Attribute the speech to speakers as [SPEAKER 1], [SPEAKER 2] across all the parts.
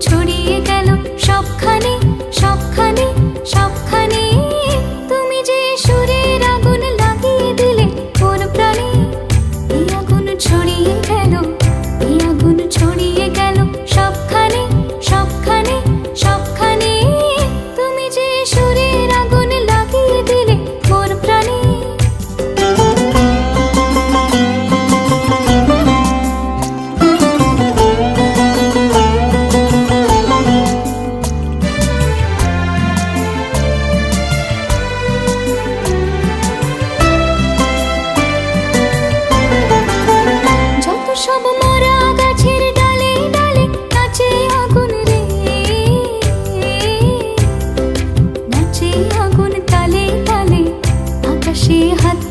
[SPEAKER 1] ছড়ি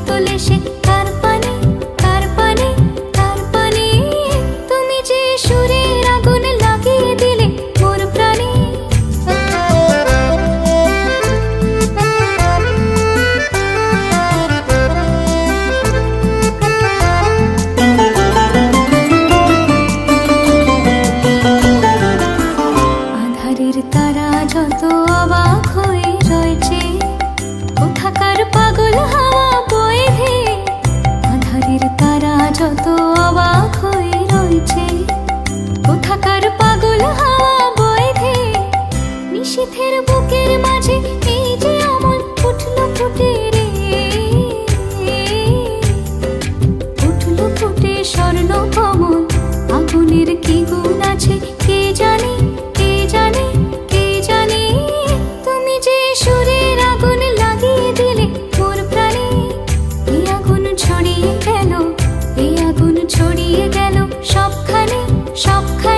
[SPEAKER 1] তোলে সে তার পানে তার পানে তার পানে। তুমি যে সুরের আগুন লাগিয়ে দিলে মোর প্রাণে। আধারের তারা যত অবাক হয়ে যত সবখানে